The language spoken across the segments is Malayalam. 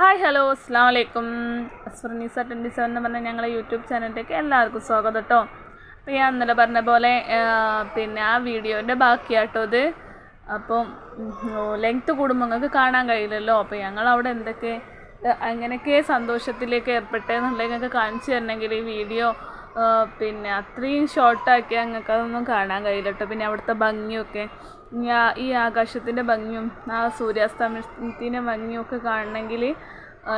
ഹായ് ഹലോ അസ്സാം വലൈക്കും അസ്ഫർനീസ ട്വന്റി സെവൻ എന്ന് പറഞ്ഞ ഞങ്ങളുടെ യൂട്യൂബ് ചാനലിലേക്ക് എല്ലാവർക്കും സ്വാഗതം കേട്ടോ അപ്പോൾ ഞാൻ ഇന്നലെ പറഞ്ഞ പോലെ പിന്നെ ആ വീഡിയോന്റെ ബാക്കിയാട്ടോ അത് അപ്പം ലെങ്ത്ത് കൂടുമ്പോൾ നിങ്ങൾക്ക് കാണാൻ കഴിയില്ലല്ലോ. അപ്പോൾ ഞങ്ങൾ അവിടെ എന്തൊക്കെ അങ്ങനെയൊക്കെ സന്തോഷത്തിലേക്ക് ഏർപ്പെട്ടെന്നുള്ളത് നിങ്ങൾക്ക് കാണിച്ചു തരണമെങ്കിൽ ഈ വീഡിയോ പിന്നെ അത്രയും ഷോർട്ടാക്കി നിങ്ങൾക്ക് അതൊന്നും കാണാൻ കഴിയില്ല കേട്ടോ പിന്നെ അവിടുത്തെ ഭംഗിയൊക്കെ. ഈ ആകാശത്തിന്റെ ഭംഗിയും ആ സൂര്യാസ്തമയത്തിന്റെ ഭംഗിയും ഒക്കെ കാണണമെങ്കിൽ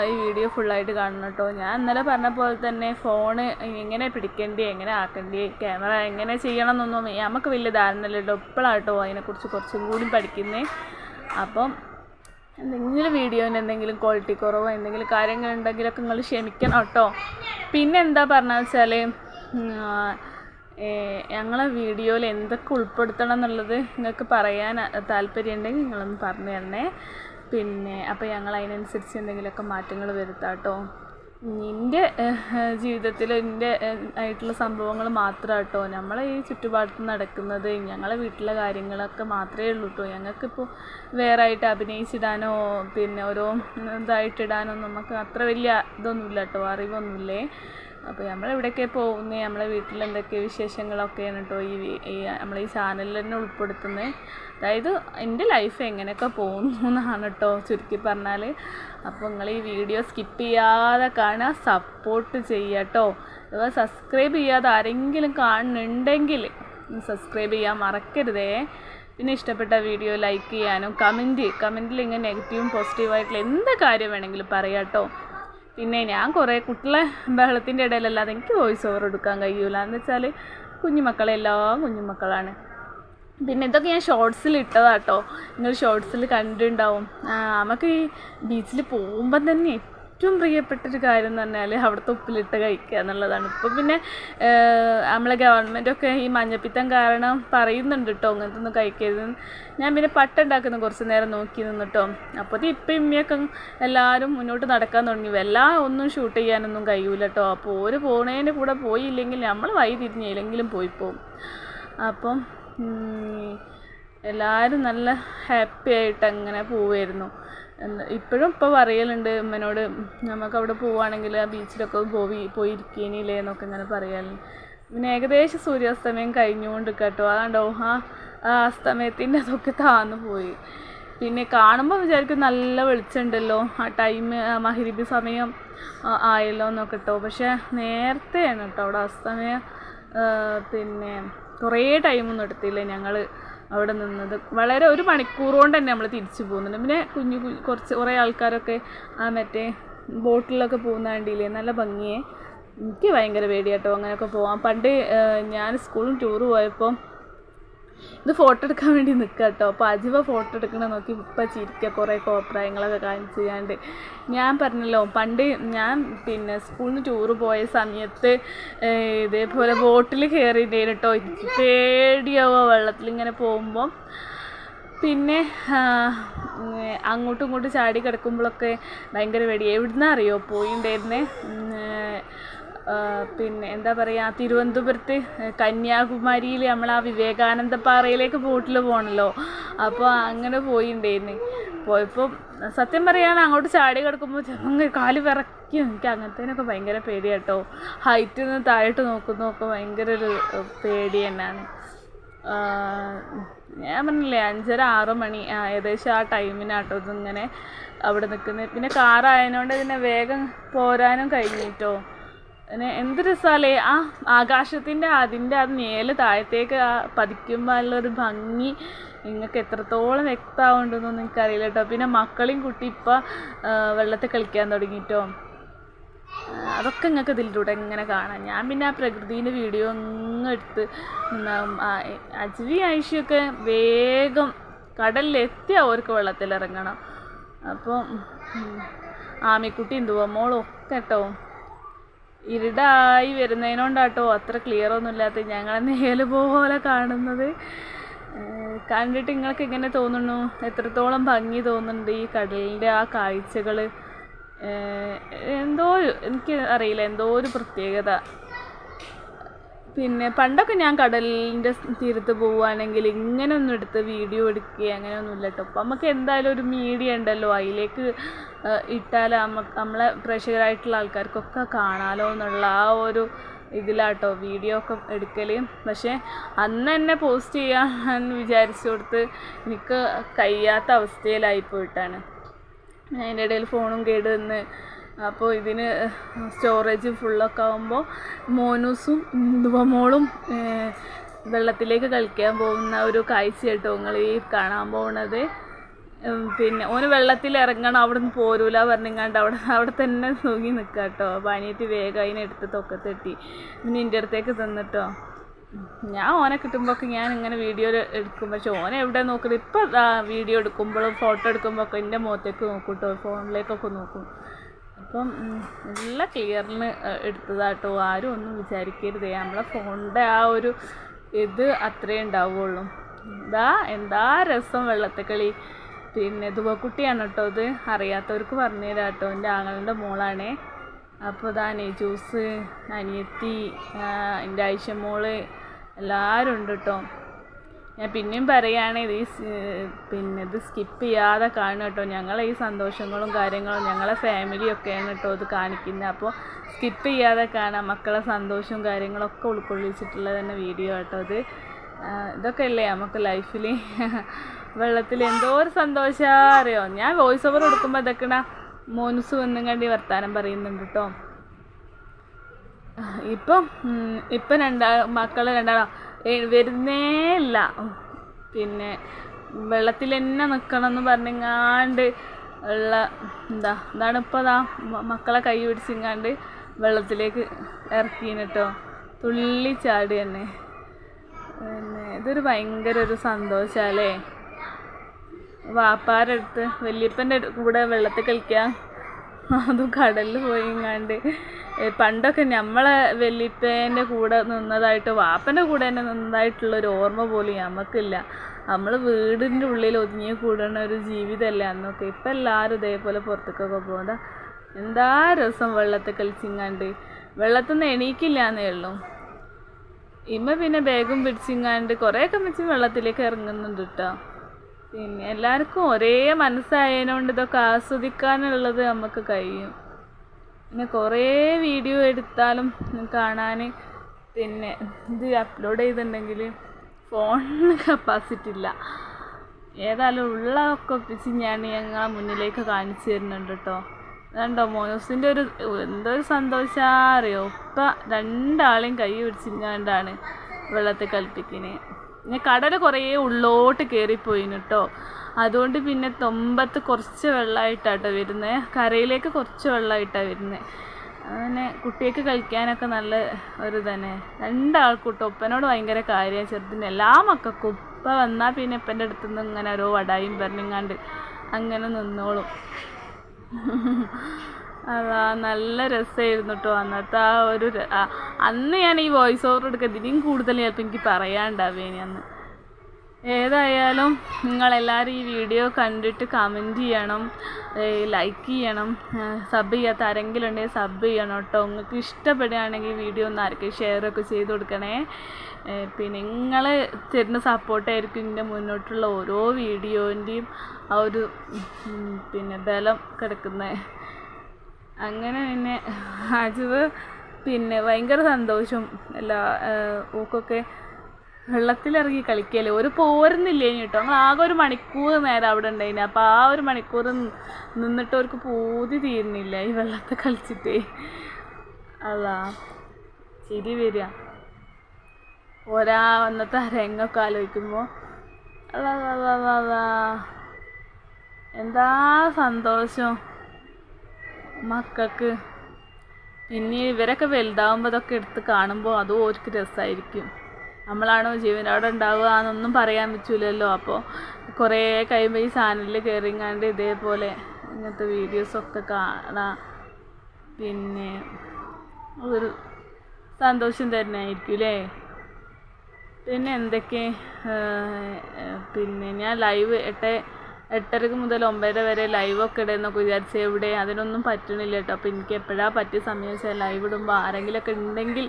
ഈ വീഡിയോ ഫുള്ളായിട്ട് കാണണം കേട്ടോ ഞാൻ ഇന്നലെ പറഞ്ഞ പോലെ തന്നെ ഫോണ് എങ്ങനെ പിടിക്കേണ്ടി എങ്ങനെ ആക്കേണ്ടി ക്യാമറ എങ്ങനെ ചെയ്യണം എന്നൊന്നും നമുക്ക് വലിയ ധാരണ ഇല്ലല്ലോ ഇപ്പോഴാട്ടോ അതിനെക്കുറിച്ച് കുറച്ചും കൂടി പഠിക്കുന്നത് അപ്പം എന്തെങ്കിലും വീഡിയോന് എന്തെങ്കിലും ക്വാളിറ്റി കുറവോ എന്തെങ്കിലും കാര്യങ്ങളുണ്ടെങ്കിലൊക്കെ നിങ്ങൾ ക്ഷമിക്കണം കേട്ടോ. പിന്നെ എന്താ പറഞ്ഞാൽ വെച്ചാൽ ഞങ്ങളെ വീഡിയോയിൽ എന്തൊക്കെ ഉൾപ്പെടുത്തണം എന്നുള്ളത് നിങ്ങൾക്ക് പറയാൻ താല്പര്യമുണ്ടെങ്കിൽ നിങ്ങളൊന്ന് പറഞ്ഞു തരണേ. പിന്നെ അപ്പോൾ ഞങ്ങൾ അതിനനുസരിച്ച് എന്തെങ്കിലുമൊക്കെ മാറ്റങ്ങൾ വരുത്താം കേട്ടോ. എന്റെ ജീവിതത്തിൽ എന്റെ ആയിട്ടുള്ള സംഭവങ്ങൾ മാത്രം കേട്ടോ നമ്മളെ ഈ ചുറ്റുപാടത്ത് നടക്കുന്നത് ഞങ്ങളെ വീട്ടിലെ കാര്യങ്ങളൊക്കെ മാത്രമേ ഉള്ളൂ കേട്ടോ ഞങ്ങൾക്കിപ്പോൾ വേറെ ആയിട്ട് അഭിനയിച്ചിടാനോ പിന്നെ ഓരോ ഇതായിട്ടിടാനോ നമുക്ക് അത്ര വലിയ ഇതൊന്നുമില്ല കേട്ടോ അറിവൊന്നുമില്ലേ? അപ്പോൾ നമ്മൾ നമ്മളെവിടെയൊക്കെ പോകുന്നത് നമ്മളെ വീട്ടിൽ എന്തൊക്കെ വിശേഷങ്ങളൊക്കെയാണ് കേട്ടോ ഈ ഈ നമ്മൾ ഈ ചാനലിൽ തന്നെ ഉൾപ്പെടുത്തുന്നത് അതായത് എന്റെ ലൈഫ് എങ്ങനെയൊക്കെ പോകുന്നു എന്നാണ് കേട്ടോ ചുരുക്കി പറഞ്ഞാൽ അപ്പോൾ നിങ്ങൾ ഈ വീഡിയോ സ്കിപ്പ് ചെയ്യാതെ കാണുക സപ്പോർട്ട് ചെയ്യുക കേട്ടോ അഥവാ സബ്സ്ക്രൈബ് ചെയ്യാതെ ആരെങ്കിലും കാണുന്നുണ്ടെങ്കിൽ സബ്സ്ക്രൈബ് ചെയ്യാൻ മറക്കരുതേ. പിന്നെ ഇഷ്ടപ്പെട്ട വീഡിയോ ലൈക്ക് ചെയ്യാനും കമന്റ് കമന്റിൽ ഇങ്ങനെ നെഗറ്റീവും പോസിറ്റീവായിട്ടുള്ള എന്ത് കാര്യം വേണമെങ്കിലും പറയാം കേട്ടോ പിന്നെ ഞാൻ കുറേ കുട്ടികളെ ബഹളത്തിന്റെ ഇടയിലല്ലാതെ എനിക്ക് വോയിസ് ഓവർ എടുക്കാൻ കഴിയൂല. എന്ന് വെച്ചാൽ കുഞ്ഞുമക്കളെല്ലാം കുഞ്ഞുമക്കളാണ്. പിന്നെ ഇതൊക്കെ ഞാൻ ഷോർട്സിൽ ഇട്ടതാട്ടോ. നിങ്ങൾ ഷോർട്സിൽ കണ്ടിട്ടുണ്ടാവും. നമുക്ക് ഈ ബീച്ചിൽ പോകുമ്പം തന്നെ ഏറ്റവും പ്രിയപ്പെട്ടൊരു കാര്യം എന്ന് പറഞ്ഞാൽ അവിടുത്തെ ഉപ്പിലിട്ട് കഴിക്കുക എന്നുള്ളതാണ്. ഇപ്പോൾ പിന്നെ നമ്മളെ ഗവൺമെന്റൊക്കെ ഈ മഞ്ഞപ്പിത്തം കാരണം പറയുന്നുണ്ട് കേട്ടോ അങ്ങനത്തെ ഒന്നും കഴിക്കരുത്. ഞാൻ പിന്നെ പട്ട ഉണ്ടാക്കുന്ന കുറച്ച് നേരം നോക്കി നിന്നിട്ടോ. അപ്പോൾ ഇപ്പം ഇമ്മയൊക്കെ എല്ലാവരും മുന്നോട്ട് നടക്കാൻ തുടങ്ങി. എല്ലാം ഒന്നും ഷൂട്ട് ചെയ്യാനൊന്നും കഴിയൂല കേട്ടോ അപ്പോൾ ഒരു പോണേന്റെ കൂടെ പോയില്ലെങ്കിൽ നമ്മൾ വഴി തിരിഞ്ഞില്ലെങ്കിലും പോയി പോകും അപ്പം എല്ലാവരും നല്ല ഹാപ്പി ആയിട്ട് അങ്ങനെ പോവായിരുന്നു. ഇപ്പോഴും ഇപ്പോൾ പറയലുണ്ട് ഉമ്മനോട് നമുക്ക് അവിടെ പോവുകയാണെങ്കിൽ ആ ബീച്ചിലൊക്കെ പോയി പോയിരിക്കേനില്ലേ എന്നൊക്കെ ഇങ്ങനെ പറയാറുണ്ട്. പിന്നെ ഏകദേശം സൂര്യാസ്തമയം കഴിഞ്ഞുകൊണ്ട് കേട്ടോ അതാണ്ടോ ആ അസ്തമയത്തിന്റെ അതൊക്കെ താന്നു പോയി. പിന്നെ കാണുമ്പോൾ വിചാരിക്കും നല്ല വെളിച്ചമുണ്ടല്ലോ ആ ടൈം മഹരിബി സമയം ആയല്ലോ എന്നൊക്കെ കേട്ടോ പക്ഷേ നേരത്തെയാണ് കേട്ടോ അവിടെ അസ്തമയം പിന്നെ കുറേ ടൈമൊന്നും എടുത്തില്ല ഞങ്ങൾ അവിടെ നിന്നത്. വളരെ ഒരു മണിക്കൂർ കൊണ്ട് തന്നെ നമ്മൾ തിരിച്ചു പോകുന്നുണ്ട്. പിന്നെ കുഞ്ഞു കുറച്ച് കുറേ ആൾക്കാരൊക്കെ ആ മറ്റേ ബോട്ടിലൊക്കെ പോകുന്ന കണ്ടില്ലേ? നല്ല ഭംഗിയെ. എനിക്ക് ഭയങ്കര പേടിയാട്ടോ അങ്ങനെയൊക്കെ പോവാൻ. പണ്ട് ഞാൻ സ്കൂളും ടൂർ പോയപ്പോൾ ഇത് ഫോട്ടോ എടുക്കാൻ വേണ്ടി നിൽക്കുക കേട്ടോ അപ്പോൾ അജിവ ഫോട്ടോ എടുക്കണ നോക്കി ഇപ്പം ചിരിക്കുക കുറേ കോപ്രായങ്ങളൊക്കെ കാണിച്ച് ചെയ്യാണ്ട് ഞാൻ പറഞ്ഞല്ലോ പണ്ട് ഞാൻ പിന്നെ സ്കൂളിൽ നിന്ന് ടൂറ് പോയ സമയത്ത് ഇതേപോലെ ബോട്ടിൽ കയറിയിട്ടേന് കേട്ടോ പേടിയാവുക വെള്ളത്തിൽ ഇങ്ങനെ പോകുമ്പോൾ പിന്നെ അങ്ങോട്ടും ഇങ്ങോട്ടും ചാടി കിടക്കുമ്പോഴൊക്കെ ഭയങ്കര പേടി എവിടുന്നാ അറിയോ പോയിണ്ടായിരുന്നേ? പിന്നെ എന്താ പറയുക തിരുവനന്തപുരത്ത് കന്യാകുമാരിയിൽ നമ്മൾ ആ വിവേകാനന്ദ പാറയിലേക്ക് ബോട്ടിൽ പോകണല്ലോ അപ്പോൾ അങ്ങനെ പോയിണ്ടായിരുന്നു പോയപ്പോൾ സത്യം പറയുകയാണ് അങ്ങോട്ട് ചാടി കിടക്കുമ്പോൾ ചെമ്മങ്ങ് കാൽ വിറയ്ക്കും എനിക്ക് അങ്ങനത്തേനൊക്കെ ഭയങ്കര പേടിയാട്ടോ. ഹൈറ്റിൽ നിന്ന് താഴോട്ട് നോക്കുന്നതൊക്കെ ഭയങ്കര ഒരു പേടി തന്നെയാണ് ഞാൻ പറഞ്ഞില്ലേ അഞ്ചര ആറ് മണി ഏകദേശം ആ ടൈമിനാട്ടോ ഇതിങ്ങനെ അവിടെ നിൽക്കുന്നത് പിന്നെ കാറായതുകൊണ്ട് പിന്നെ വേഗം പോരാനും കഴിഞ്ഞിട്ടോ. എന്ത് രസാലേ? ആ ആകാശത്തിന്റെ അതിന്റെ ആ നേൽ താഴത്തേക്ക് ആ പതിക്കുമ്പോൾ ഉള്ളൊരു ഭംഗി നിങ്ങൾക്ക് എത്രത്തോളം വ്യക്തമാവുണ്ടെന്നൊന്നും എനിക്കറിയില്ല കേട്ടോ. പിന്നെ മക്കളെയും കുട്ടി ഇപ്പം വെള്ളത്തിൽ കളിക്കാൻ തുടങ്ങിയിട്ടോ അതൊക്കെ നിങ്ങൾക്ക് ഇതിലൂടെ എങ്ങനെ കാണാം? ഞാൻ പിന്നെ ആ പ്രകൃതിന്റെ വീഡിയോ അങ്ങ് എടുത്ത് അജ്വി ഐഷിയൊക്കെ വേഗം കടലിലെത്തി അവർക്ക് വെള്ളത്തിലിറങ്ങണം. അപ്പോൾ ആമിക്കുട്ടിയും എന്തുവാ? ഒക്കെ കേട്ടോ. ഇരുടായി വരുന്നതിനോണ്ടാട്ടോ അത്ര ക്ലിയർ ഒന്നും ഇല്ലാത്ത ഞങ്ങളെ നേൽ പോലെ കാണുന്നത്. കണ്ടിട്ട് നിങ്ങൾക്ക് എങ്ങനെ തോന്നുന്നു? എത്രത്തോളം ഭംഗി തോന്നുന്നുണ്ട് ഈ കടലിന്റെ ആ കാഴ്ചകൾ എന്തോ എനിക്ക് അറിയില്ല എന്തോ ഒരു പ്രത്യേകത. പിന്നെ പണ്ടൊക്കെ ഞാൻ കടലിന്റെ തീരത്ത് പോവുകയാണെങ്കിൽ ഇങ്ങനെ ഒന്നും എടുത്ത് വീഡിയോ എടുക്കുക അങ്ങനെയൊന്നുമില്ല കേട്ടോ. അപ്പം നമുക്ക് എന്തായാലും ഒരു മീഡിയ ഉണ്ടല്ലോ. അതിലേക്ക് ഇട്ടാൽ നമുക്ക് നമ്മളെ പ്രേക്ഷകരായിട്ടുള്ള ആൾക്കാർക്കൊക്കെ കാണാലോ എന്നുള്ള ആ ഒരു ഇതിലാട്ടോ വീഡിയോ ഒക്കെ എടുക്കൽ പക്ഷേ അന്ന് തന്നെ പോസ്റ്റ് ചെയ്യാൻ വിചാരിച്ചു കൊടുത്ത് എനിക്ക് കഴിയാത്ത അവസ്ഥയിലായി പോയിട്ടാണ്. അതിന്റെ ഇടയിൽ ഫോണും കേട് വന്ന് അപ്പോൾ ഇതിന് സ്റ്റോറേജ് ഫുള്ളൊക്കെ ആകുമ്പോൾ മോനൂസും ധുവമോളും വെള്ളത്തിലേക്ക് കളിക്കാൻ പോകുന്ന ഒരു കാഴ്ച കേട്ടോ നിങ്ങൾ ഈ കാണാൻ പോകുന്നത് പിന്നെ ഓന് വെള്ളത്തിൽ ഇറങ്ങണം അവിടെ നിന്ന് പോരൂല പറഞ്ഞിങ്ങാണ്ട് അവിടെ അവിടെ തന്നെ തൂങ്ങി നിൽക്കുക കേട്ടോ അപ്പോൾ അനിയത്തി വേഗം അതിനെടുത്ത് തൊക്കത്തെട്ടി. പിന്നെ എന്റെ അടുത്തേക്ക് തന്നിട്ടോ ഞാൻ ഓനെ കിട്ടുമ്പോഴൊക്കെ ഞാൻ ഇങ്ങനെ വീഡിയോ എടുക്കും. പക്ഷെ ഓനെ എവിടെ നോക്കുന്നത് ഇപ്പം വീഡിയോ എടുക്കുമ്പോഴും ഫോട്ടോ എടുക്കുമ്പോഴൊക്കെ എന്റെ മുഖത്തേക്ക് നോക്കും കേട്ടോ ഫോണിലേക്കൊക്കെ നോക്കും. അപ്പം നല്ല ക്ലിയറിന് എടുത്തതാട്ടോ. ആരും ഒന്നും വിചാരിക്കരുതേ. നമ്മളെ ഫോണിന്റെ ആ ഒരു ഇത് അത്രേ ഉണ്ടാവുള്ളൂ. എന്താ എന്താ രസം വെള്ളത്തെ കളി പിന്നെ ദുവക്കുട്ടിയാണ് കേട്ടോ ഇത്. അറിയാത്തവർക്ക് പറഞ്ഞു തരാം കേട്ടോ എന്റെ ആങ്ങളുടെ മോളാണേ. അപ്പോൾ ഇതാണേ ജ്യൂസ് അനിയത്തി എന്റെ ആയിഷമോൾ എല്ലാവരും ഉണ്ട് കേട്ടോ ഞാൻ പിന്നെയും പറയുകയാണ് ഇത് പിന്നെ ഇത് സ്കിപ്പ് ചെയ്യാതെ കാണുക കേട്ടോ. ഞങ്ങളെ ഈ സന്തോഷങ്ങളും കാര്യങ്ങളും ഞങ്ങളെ ഫാമിലിയൊക്കെയാണ് കേട്ടോ ഇത് കാണിക്കുന്നത്. അപ്പോൾ സ്കിപ്പ് ചെയ്യാതെ കാണാം. മക്കളെ സന്തോഷവും കാര്യങ്ങളൊക്കെ ഉൾക്കൊള്ളിച്ചിട്ടുള്ള തന്നെ വീഡിയോ കേട്ടോ ഇത്. ഇതൊക്കെ അല്ലേ നമുക്ക് ലൈഫിൽ വെള്ളത്തിൽ എന്തോ ഒരു സന്തോഷമാ അറിയോ? ഞാൻ വോയിസ് ഓവർ കൊടുക്കുമ്പോൾ ഇതൊക്കെ മോനുസ് വന്നും കണ്ടി വർത്താനം പറയുന്നുണ്ട് കേട്ടോ. ഇപ്പം ഇപ്പം രണ്ടാ മക്കൾ രണ്ടാളോ. വരുന്നേ ഇല്ല. പിന്നെ വെള്ളത്തിൽ തന്നെ നിൽക്കണം എന്ന് പറഞ്ഞിങ്ങാണ്ട് ഉള്ള എന്താ ഇതാണ് ഇപ്പോൾ അതാ മക്കളെ കൈ പിടിച്ചിങ്ങാണ്ട് വെള്ളത്തിലേക്ക് ഇറക്കീന് കേട്ടോ തുള്ളി ചാടി തന്നെ. പിന്നെ ഇതൊരു ഭയങ്കര ഒരു സന്തോഷമല്ലേ വാപ്പാരടുത്ത് വല്യപ്പന്റെ കൂടെ വെള്ളത്തിൽ കളിക്കാം? അതും കടലിൽ പോയിങ്ങാണ്ട്. പണ്ടൊക്കെ നമ്മളെ വെല്ലിപ്പേന്റെ കൂടെ നിന്നതായിട്ട് വാപ്പന്റെ കൂടെ തന്നെ നിന്നതായിട്ടുള്ളൊരു ഓർമ്മ പോലും നമുക്കില്ല നമ്മൾ വീടിന്റെ ഉള്ളിൽ ഒതുങ്ങി കൂടുന്ന ഒരു ജീവിതമല്ലേ അന്നൊക്കെ. ഇപ്പം എല്ലാവരും ഇതേപോലെ പുറത്തേക്കൊക്കെ പോകുന്നത് എന്താ രസം വെള്ളത്തെ കളിച്ചിങ്ങാണ്ട്. വെള്ളത്തിൽ നിന്ന് എണീക്കില്ല എന്നേ ഉള്ളൂ. ഇമ്മ പിന്നെ ബാഗും പിടിച്ചിങ്ങാണ്ട് കുറേയൊക്കെ വെച്ച് വെള്ളത്തിലേക്ക് ഇറങ്ങുന്നുണ്ട് കേട്ടോ പിന്നെ എല്ലാവർക്കും ഒരേ മനസ്സായതുകൊണ്ട് ഇതൊക്കെ ആസ്വദിക്കാനുള്ളത് നമുക്ക് കഴിയും. പിന്നെ കുറേ വീഡിയോ എടുത്താലും കാണാൻ പിന്നെ ഇത് അപ്ലോഡ് ചെയ്തിട്ടുണ്ടെങ്കിൽ ഫോണിന് കപ്പാസിറ്റി ഇല്ല. ഏതായാലും ഉള്ളതൊക്കെ ഒപ്പിച്ച് ഞാൻ ഞങ്ങളെ മുന്നിലേക്ക് കാണിച്ചു തരുന്നുണ്ട് കേട്ടോ. അതുണ്ടോ മോനൂസിന്റെ ഒരു എന്തൊരു സന്തോഷാ അറിയോ? ഇപ്പം രണ്ടാളെയും കൈ പിടിച്ചിങ്ങാണ്ടാണ് വെള്ളത്തെ കളിപ്പിക്കുന്നത് പിന്നെ കടൽ കുറേ ഉള്ളോട്ട് കയറിപ്പോയിന് കേട്ടോ അതുകൊണ്ട് പിന്നെ തൊമ്പത്ത് കുറച്ച് വെള്ളമായിട്ടാട്ടോ വരുന്നത് കരയിലേക്ക് കുറച്ച് വെള്ളമായിട്ടാണ് വരുന്നത് അങ്ങനെ കുട്ടികൾക്ക് കളിക്കാനൊക്കെ നല്ല ഒരു തന്നെ രണ്ടാൾക്കും കേട്ടോ ഉപ്പനോട് ഭയങ്കര കാര്യമാണ് ചെറുതിന്. എല്ലാ മക്കൾക്കും ഉപ്പ വന്നാൽ പിന്നെ ഇപ്പന്റെ അടുത്തു നിന്ന് ഇങ്ങനെ ഓരോ വടായും പറഞ്ഞിങ്ങാണ്ട് അങ്ങനെ നിന്നോളും. അതാ നല്ല രസമായിരുന്നു കേട്ടോ അന്നത്തെ ആ ഒരു അന്ന് ഞാൻ ഈ വോയിസ് ഓവർ എടുക്കുന്നത് ഇതിനും കൂടുതൽ ചിലപ്പോൾ എനിക്ക് പറയാണ്ടാവേനി അന്ന്. ഏതായാലും നിങ്ങളെല്ലാവരും ഈ വീഡിയോ കണ്ടിട്ട് കമന്റ് ചെയ്യണം ലൈക്ക് ചെയ്യണം സബ് ചെയ്യാത്ത ആരെങ്കിലും ഉണ്ടെങ്കിൽ സബ് ചെയ്യണം കേട്ടോ നിങ്ങൾക്ക് ഇഷ്ടപ്പെടുകയാണെങ്കിൽ വീഡിയോ ഒന്ന് ആർക്കും ഷെയർ ഒക്കെ ചെയ്ത് കൊടുക്കണേ. പിന്നെ നിങ്ങൾ തരുന്ന സപ്പോർട്ടായിരിക്കും ഇതിന്റെ മുന്നോട്ടുള്ള ഓരോ വീഡിയോന്റെയും ആ ഒരു പിന്നെ ബലം കിടക്കുന്നത് അങ്ങനെ പിന്നെ അജുവ് പിന്നെ ഭയങ്കര സന്തോഷം. എല്ലാ ഊക്കൊക്കെ വെള്ളത്തിലിറങ്ങി കളിക്കല്ലേ ഒരു പോരുന്നില്ലേ കേട്ടോ ഞങ്ങൾ ആകെ ഒരു മണിക്കൂർ നേരം അവിടെ ഉണ്ടായിന്. അപ്പോൾ ആ ഒരു മണിക്കൂർ നിന്നിട്ട് അവർക്ക് പൂതി തീരുന്നില്ല ഈ വെള്ളത്തെ കളിച്ചിട്ടേ. അതാ ചിരി വരിക ഒരാ അന്നത്തെ രംഗമൊക്കെ ആലോചിക്കുമ്പോൾ അതാ എന്താ സന്തോഷം. മക്കൾക്ക്. പിന്നെ ഇവരൊക്കെ വലുതാവുമ്പോൾ ഇതൊക്കെ എടുത്ത് കാണുമ്പോൾ അതും ഓർക്ക് രസമായിരിക്കും നമ്മളാണോ ജീവനോടെ ഉണ്ടാവുക എന്നൊന്നും പറയാൻ പറ്റൂലല്ലോ. അപ്പോൾ കുറേ കഴിയുമ്പോൾ ഈ ചാനലിൽ കയറിങ്ങാണ്ട് ഇതേപോലെ ഇങ്ങനത്തെ വീഡിയോസൊക്കെ കാണാം. പിന്നെ ഒരു സന്തോഷം തന്നെ ആയിരിക്കും അല്ലേ പിന്നെ എന്തൊക്കെ? പിന്നെ ഞാൻ ലൈവ് എട്ട് എട്ടരക്ക് മുതൽ ഒമ്പതര വരെ ലൈവ് ലൈവൊക്കെ ഇടുന്നൊക്കെ വിചാരിച്ച് എവിടെ? അതിനൊന്നും പറ്റണില്ല കേട്ടോ അപ്പോൾ എനിക്ക് എപ്പോഴാണ് പറ്റിയ സമയം വെച്ചാൽ ലൈവ് ഇടുമ്പോൾ ആരെങ്കിലുമൊക്കെ ഉണ്ടെങ്കിൽ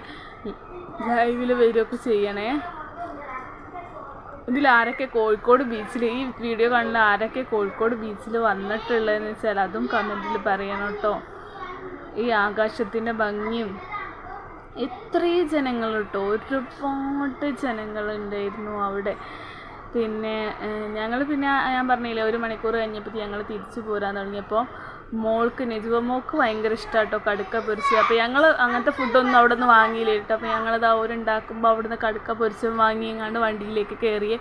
ലൈവിൽ വരികയൊക്കെ ചെയ്യണേ. ഇതിൽ ആരൊക്കെ കോഴിക്കോട് ബീച്ചിൽ ഈ വീഡിയോ കാണുന്ന ആരൊക്കെ കോഴിക്കോട് ബീച്ചിൽ വന്നിട്ടുള്ളതെന്ന് വെച്ചാൽ അതും കമന്റിൽ പറയണം കേട്ടോ ഈ ആകാശത്തിന്റെ ഭംഗിയും എത്രയും ജനങ്ങൾ ഒരുപാട് ജനങ്ങളുണ്ടായിരുന്നു അവിടെ. പിന്നെ ഞങ്ങൾ പിന്നെ ഞാൻ പറഞ്ഞില്ലേ ഒരു മണിക്കൂർ കഴിഞ്ഞപ്പോൾ ഞങ്ങൾ തിരിച്ചു പോരാൻ തുടങ്ങിയപ്പോൾ മോൾക്ക് നെജുവ മോൾക്ക് ഭയങ്കര ഇഷ്ടം കേട്ടോ കടുക്ക പൊരിച്ച് അപ്പോൾ ഞങ്ങൾ അങ്ങനത്തെ ഫുഡൊന്നും അവിടെ നിന്ന് വാങ്ങിയില്ല. കേട്ടോ അപ്പോൾ ഞങ്ങളത് അവരുണ്ടാക്കുമ്പോൾ അവിടെ നിന്ന് കടുക്ക പൊരിച്ചതും വാങ്ങി എങ്ങാണ്ട് വണ്ടിയിലേക്ക് കയറിയേ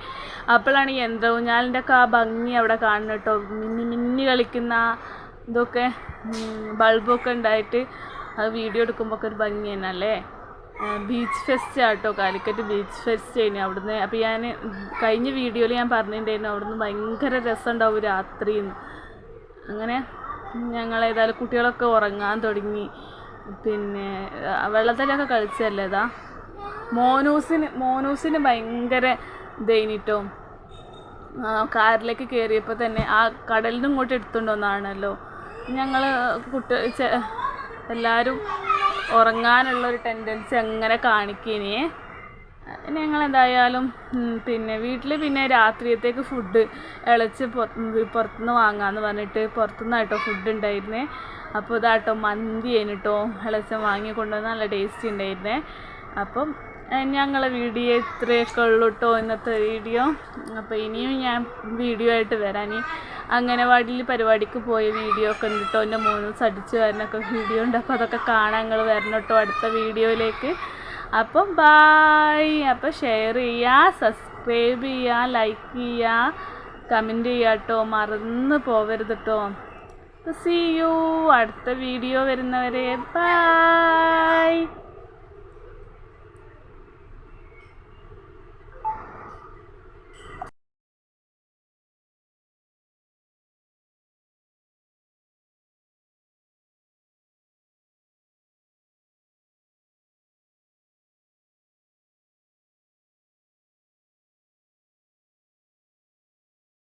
അപ്പോഴാണ് ഈ യന്ത്രഊഞ്ഞാലിന്റെ ഒക്കെ ആ ഭംഗി അവിടെ കാണുന്നത് കേട്ടോ. മിന്നി മിന്നി കളിക്കുന്ന ഇതൊക്കെ ബൾബൊക്കെ ഉണ്ടായിട്ട് അത് വീഡിയോ എടുക്കുമ്പോൾ ഒക്കെ ഒരു ഭംഗി തന്നെ അല്ലേ? ബീച്ച് ഫെസ്റ്റ് ആട്ടോ കാലിക്കറ്റ് ബീച്ച് ഫെസ്റ്റ് ആയിരുന്നു അവിടുന്ന്. അപ്പോൾ ഞാൻ കഴിഞ്ഞ വീഡിയോയിൽ ഞാൻ പറഞ്ഞിട്ടുണ്ടായിരുന്നു അവിടുന്ന് ഭയങ്കര രസമുണ്ടാവും രാത്രിന്ന് അങ്ങനെ ഞങ്ങൾ ഏതായാലും കുട്ടികളൊക്കെ ഉറങ്ങാൻ തുടങ്ങി. പിന്നെ വെള്ളത്തിലൊക്കെ കളിച്ചല്ലേ ഇതാ? മോനൂസിന് മോനൂസിന് ഭയങ്കര ഇതേനിട്ടോ കാറിലേക്ക് കയറിയപ്പോൾ തന്നെ ആ കടലിനും ഇങ്ങോട്ട് എടുത്തുകൊണ്ടുവന്നാണല്ലോ ഞങ്ങൾ കുട്ടി എല്ലാവരും ഉറങ്ങാനുള്ളൊരു ടെൻഡൻസി അങ്ങനെ കാണിക്കേനേ. ഞങ്ങൾ എന്തായാലും പിന്നെ വീട്ടിൽ പിന്നെ രാത്രിയത്തേക്ക് ഫുഡ് ഇളച്ച് പുറത്തുനിന്ന് വാങ്ങാമെന്ന് പറഞ്ഞിട്ട് പുറത്തുനിന്നായിട്ടോ ഫുഡ് ഉണ്ടായിരുന്നേ അപ്പോൾ ഇതാട്ടോ മന്തി ആയിട്ടോ ഇളച്ചം വാങ്ങി കൊണ്ടുവന്ന് നല്ല ടേസ്റ്റി ഉണ്ടായിരുന്നേ അപ്പം ഞങ്ങളെ വീഡിയോ ഇത്രയൊക്കെ ഉള്ളൂ കേട്ടോ ഇന്നത്തെ വീഡിയോ. അപ്പോൾ ഇനിയും ഞാൻ വീഡിയോ ആയിട്ട് വരാൻ ഇനി അംഗനവാടിയിൽ പരിപാടിക്ക് പോയ വീഡിയോ ഒക്കെ ഉണ്ട് എന്റെ മൂന്ന് അടിച്ച് വരണൊക്കെ വീഡിയോ ഉണ്ട്. അപ്പോൾ അതൊക്കെ കാണാൻ നിങ്ങൾ വരണം കേട്ടോ അടുത്ത വീഡിയോയിലേക്ക്. അപ്പം ബായ് അപ്പോൾ ഷെയർ ചെയ്യുക സബ്സ്ക്രൈബ് ചെയ്യുക ലൈക്ക് ചെയ്യുക കമന്റ് ചെയ്യുക കേട്ടോ മറന്ന് പോവരുത് കേട്ടോ സി യു അടുത്ത വീഡിയോ വരുന്നവരെ ബായ്